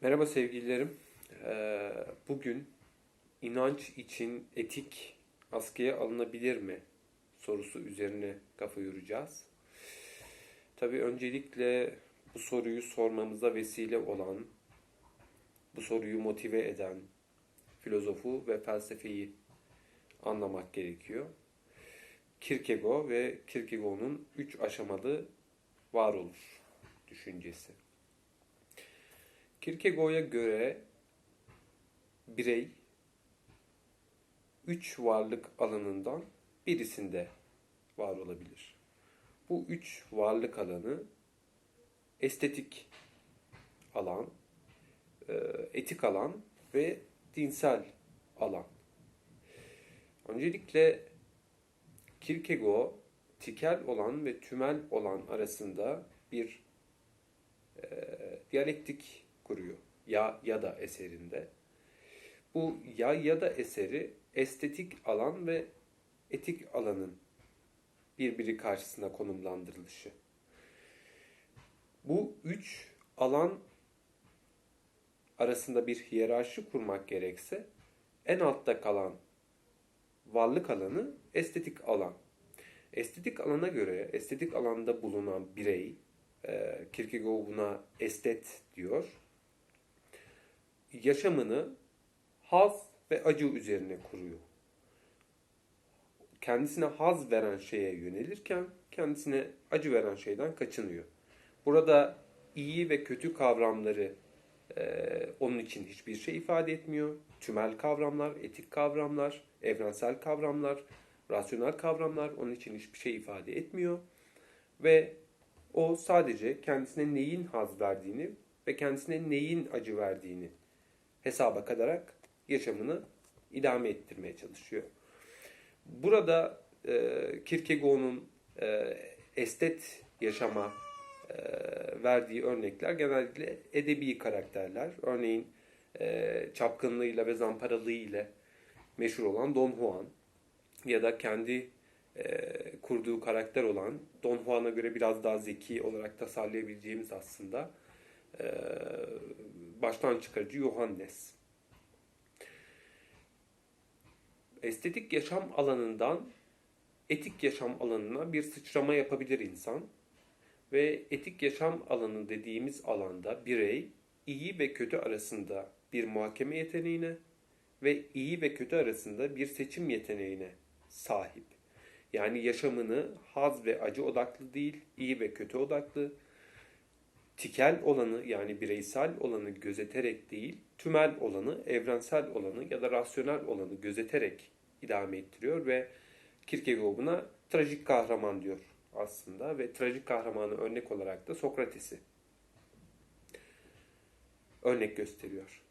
Merhaba sevgililerim. Ee, Bugün inanç için etik askıya alınabilir mi sorusu üzerine kafa yoracağız. Tabii öncelikle bu soruyu sormamıza vesile olan, bu soruyu motive eden filozofu ve felsefeyi anlamak gerekiyor. Kierkegaard ve Kierkegaard'un üç aşamalı varoluş düşüncesi. Kierkegaard'a göre birey üç varlık alanından birisinde var olabilir. Bu üç varlık alanı estetik alan, e, etik alan ve dinsel alan. Öncelikle Kierkegaard tikel olan ve tümel olan arasında bir e, diyalektik kuruyor. Ya ya da eserinde. Bu ya ya da eseri estetik alan ve etik alanın birbiri karşısına konumlandırılışı. Bu üç alan arasında bir hiyerarşi kurmak gerekse en altta kalan varlık alanı estetik alan. Estetik alana göre estetik alanda bulunan birey, e, Kierkegaard buna estet diyor, yaşamını haz ve acı üzerine kuruyor. Kendisine haz veren şeye yönelirken kendisine acı veren şeyden kaçınıyor. Burada iyi ve kötü kavramları e, onun için hiçbir şey ifade etmiyor. Tümel kavramlar, etik kavramlar, evrensel kavramlar, rasyonel kavramlar onun için hiçbir şey ifade etmiyor. Ve o sadece kendisine neyin haz verdiğini ve kendisine neyin acı verdiğini hesaba katarak yaşamını idame ettirmeye çalışıyor. Burada e, Kierkegaard'un e, estet yaşama e, verdiği örnekler genellikle edebi karakterler. Örneğin e, çapkınlığıyla ve zamparalığıyla meşhur olan Don Juan ya da kendi e, kurduğu karakter olan Don Juan'a göre biraz daha zeki olarak tasarlayabileceğimiz aslında e, baştan çıkarıcı Johannes. Estetik yaşam alanından etik yaşam alanına bir sıçrama yapabilir insan ve etik yaşam alanı dediğimiz alanda birey iyi ve kötü arasında bir muhakeme yeteneğine ve iyi ve kötü arasında bir seçim yeteneğine sahip. Yani yaşamını haz ve acı odaklı değil, iyi ve kötü odaklı, tikel olanı yani bireysel olanı gözeterek değil, tümel olanı, evrensel olanı ya da rasyonel olanı gözeterek idame ettiriyor ve Kierkegaard buna trajik kahraman diyor aslında ve trajik kahramanı örnek olarak da Sokrates'i örnek gösteriyor.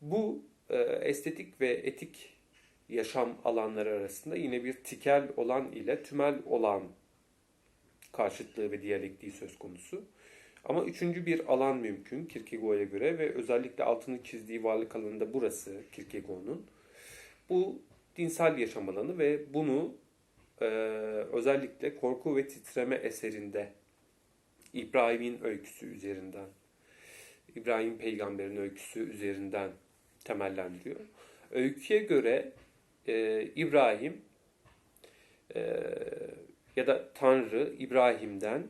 Bu e, estetik ve etik yaşam alanları arasında yine bir tikel olan ile tümel olan karşıtlığı ve diyalektiği söz konusu. Ama üçüncü bir alan mümkün Kierkegaard'a göre ve özellikle altını çizdiği varlık alanında burası Kierkegaard'un. Bu dinsel yaşam alanı ve bunu e, özellikle Korku ve Titreme eserinde İbrahim'in öyküsü üzerinden, İbrahim peygamberin öyküsü üzerinden temellendiriyor. Öyküye göre e, İbrahim e, ya da Tanrı İbrahim'den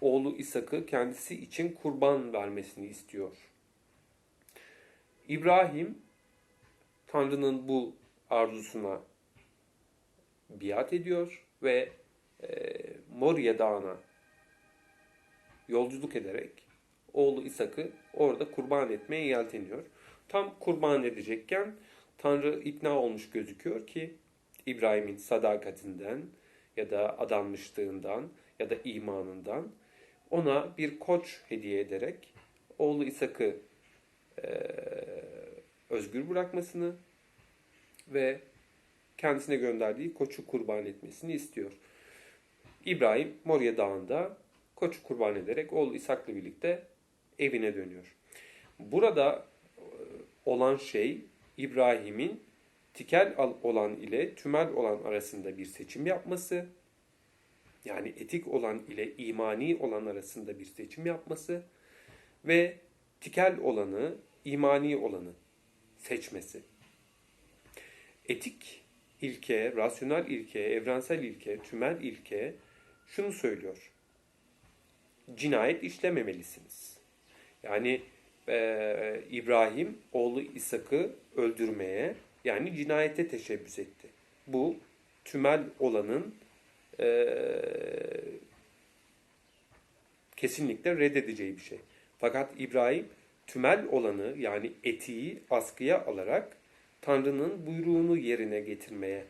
oğlu İshak'ı kendisi için kurban vermesini istiyor. İbrahim Tanrı'nın bu arzusuna biat ediyor ve e, Moria Dağı'na yolculuk ederek oğlu İshak'ı orada kurban etmeye yelteniyor. Tam kurban edecekken Tanrı ikna olmuş gözüküyor ki İbrahim'in sadakatinden ya da adanmışlığından ya da imanından ona bir koç hediye ederek oğlu İshak'ı e, özgür bırakmasını ve kendisine gönderdiği koçu kurban etmesini istiyor. İbrahim Moria Dağı'nda koçu kurban ederek oğlu İshak'la birlikte evine dönüyor. Burada olan şey İbrahim'in tikel olan ile tümel olan arasında bir seçim yapması, yani etik olan ile imani olan arasında bir seçim yapması ve tikel olanı, imani olanı seçmesi. Etik ilke, rasyonel ilke, evrensel ilke, tümel ilke şunu söylüyor. Cinayet işlememelisiniz. Yani e, İbrahim oğlu İshak'ı öldürmeye yani cinayete teşebbüs etti. Bu tümel olanın e, kesinlikle reddedeceği bir şey. Fakat İbrahim tümel olanı yani etiği askıya alarak Tanrı'nın buyruğunu yerine getirmeye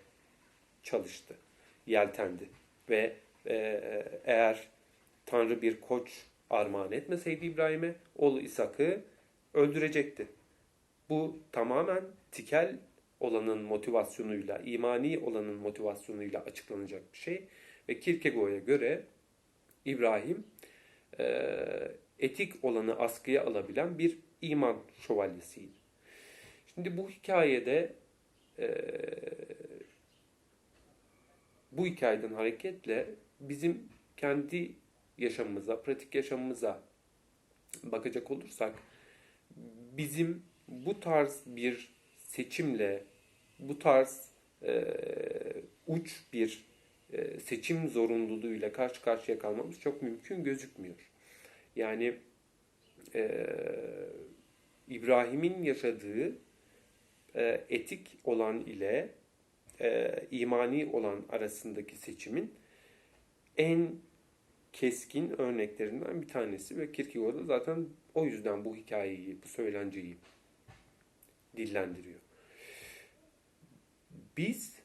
çalıştı, yeltendi. Ve e, eğer Tanrı bir koç armağan etmeseydi İbrahim'e, oğlu İshak'ı öldürecekti. Bu tamamen tikel olanın motivasyonuyla, imani olanın motivasyonuyla açıklanacak bir şey. Ve Kierkegaard'a göre İbrahim e, etik olanı askıya alabilen bir iman şövalyesiydi. Şimdi bu hikayede e, bu hikayeden hareketle bizim kendi yaşamımıza, pratik yaşamımıza bakacak olursak bizim bu tarz bir seçimle, bu tarz e, uç bir e, seçim zorunluluğuyla karşı karşıya kalmamız çok mümkün gözükmüyor. Yani e, İbrahim'in yaşadığı e, etik olan ile e, imani olan arasındaki seçimin en keskin örneklerinden bir tanesi ve Kierkegaard zaten o yüzden bu hikayeyi, bu söylenceyi dillendiriyor. Biz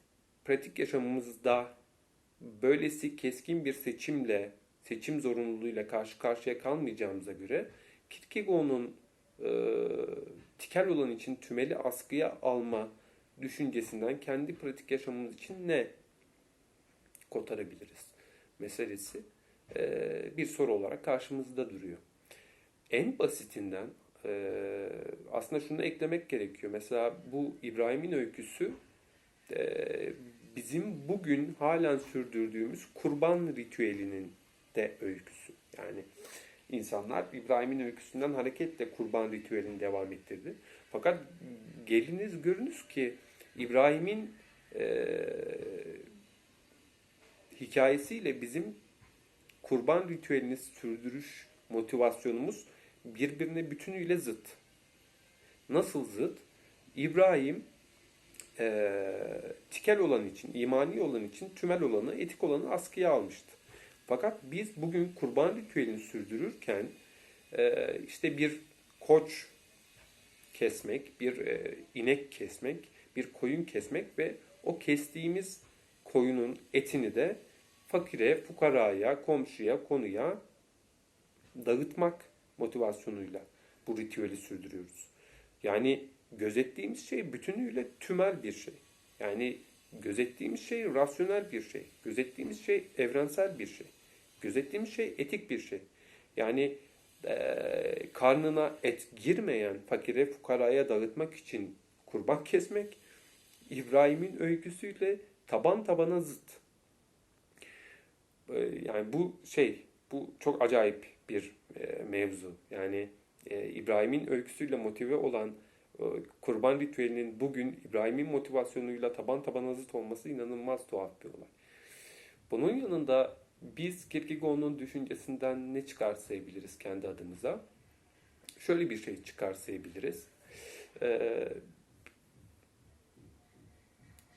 pratik yaşamımızda böylesi keskin bir seçimle, seçim zorunluluğuyla karşı karşıya kalmayacağımıza göre Kierkegaard'un e, tikel olan için tümeli askıya alma düşüncesinden kendi pratik yaşamımız için ne kotarabiliriz meselesi e, bir soru olarak karşımızda duruyor. En basitinden e, aslında şunu eklemek gerekiyor. Mesela bu İbrahim'in öyküsü bizim bugün halen sürdürdüğümüz kurban ritüelinin de öyküsü. Yani insanlar İbrahim'in öyküsünden hareketle kurban ritüelini devam ettirdi. Fakat geliniz görünüz ki İbrahim'in e, hikayesiyle bizim kurban ritüelini sürdürüş motivasyonumuz birbirine bütünüyle zıt. Nasıl zıt? İbrahim e, tikel olan için, imani olan için tümel olanı, etik olanı askıya almıştı. Fakat biz bugün kurban ritüelini sürdürürken e, işte bir koç kesmek, bir e, inek kesmek, bir koyun kesmek ve o kestiğimiz koyunun etini de fakire, fukaraya, komşuya, konuya dağıtmak motivasyonuyla bu ritüeli sürdürüyoruz. Yani gözettiğimiz şey bütünüyle tümel bir şey. Yani gözettiğimiz şey rasyonel bir şey. Gözettiğimiz şey evrensel bir şey. Gözettiğimiz şey etik bir şey. Yani e, karnına et girmeyen fakire fukaraya dağıtmak için kurban kesmek İbrahim'in öyküsüyle taban tabana zıt. E, yani bu şey, bu çok acayip bir e, mevzu. Yani e, İbrahim'in öyküsüyle motive olan kurban ritüelinin bugün İbrahim'in motivasyonuyla taban tabana zıt olması inanılmaz tuhaf bir olay. Bunun yanında biz Kierkegaard'un düşüncesinden ne çıkarsayabiliriz kendi adımıza? Şöyle bir şey çıkarsayabiliriz. Ee,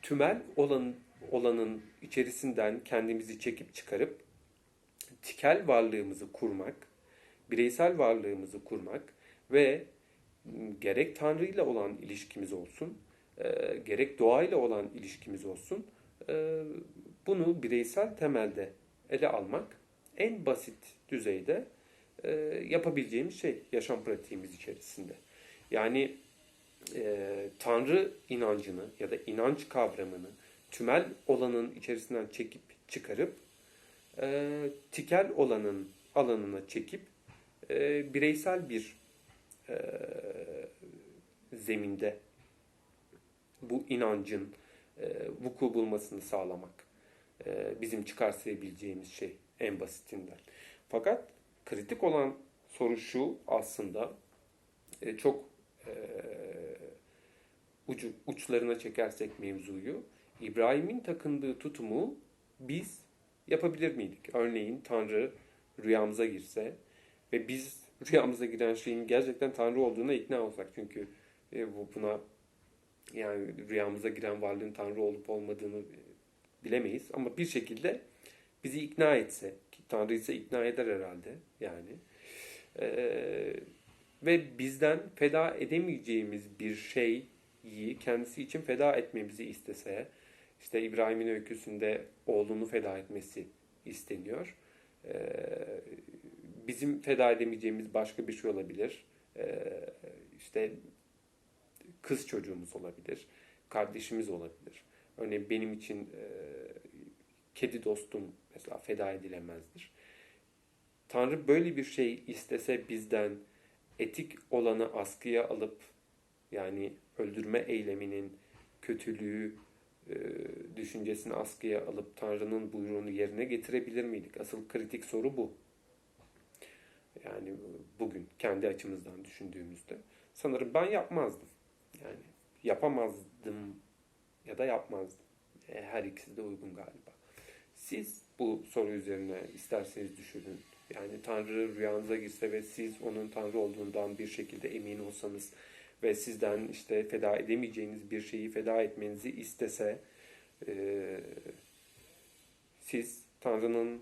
tümel olan olanın içerisinden kendimizi çekip çıkarıp tikel varlığımızı kurmak, bireysel varlığımızı kurmak ve gerek Tanrı ile olan ilişkimiz olsun, e, gerek doğayla olan ilişkimiz olsun, e, bunu bireysel temelde ele almak en basit düzeyde e, yapabileceğimiz şey yaşam pratiğimiz içerisinde. Yani e, Tanrı inancını ya da inanç kavramını tümel olanın içerisinden çekip çıkarıp tikel olanın alanına çekip bireysel bir e, zeminde bu inancın e, vuku bulmasını sağlamak e, bizim çıkarsayabileceğimiz şey en basitinden. Fakat kritik olan soru şu aslında e, çok e, ucu, uçlarına çekersek mevzuyu, İbrahim'in takındığı tutumu biz yapabilir miydik? Örneğin Tanrı rüyamıza girse ve biz rüyamıza giren şeyin gerçekten Tanrı olduğuna ikna olsak. Çünkü e, bu buna yani rüyamıza giren varlığın Tanrı olup olmadığını e, bilemeyiz. Ama bir şekilde bizi ikna etse, ki Tanrı ise ikna eder herhalde yani. Ee, ve bizden feda edemeyeceğimiz bir şeyi kendisi için feda etmemizi istese, işte İbrahim'in öyküsünde oğlunu feda etmesi isteniyor. Ee, bizim feda edemeyeceğimiz başka bir şey olabilir. Ee, işte kız çocuğumuz olabilir, kardeşimiz olabilir. Örneğin benim için e, kedi dostum mesela feda edilemezdir. Tanrı böyle bir şey istese bizden etik olanı askıya alıp yani öldürme eyleminin kötülüğü e, düşüncesini askıya alıp Tanrı'nın buyruğunu yerine getirebilir miydik? Asıl kritik soru bu. Yani bugün kendi açımızdan düşündüğümüzde sanırım ben yapmazdım. Yani yapamazdım ya da yapmazdım. E, Her ikisi de uygun galiba. Siz bu soru üzerine isterseniz düşünün. Yani Tanrı rüyanıza girse ve siz onun Tanrı olduğundan bir şekilde emin olsanız ve sizden işte feda edemeyeceğiniz bir şeyi feda etmenizi istese e, siz Tanrı'nın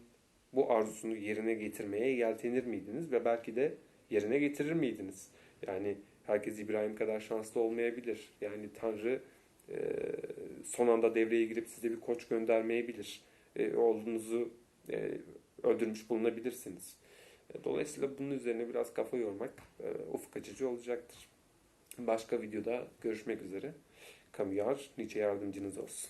bu arzusunu yerine getirmeye yeltenir miydiniz ve belki de yerine getirir miydiniz? Yani herkes İbrahim kadar şanslı olmayabilir. Yani Tanrı e, son anda devreye girip size bir koç göndermeyebilir. E, oğlunuzu e, öldürmüş bulunabilirsiniz. E, dolayısıyla bunun üzerine biraz kafa yormak e, ufuk açıcı olacaktır. Başka videoda görüşmek üzere. Kamuyar, nice yardımcınız olsun.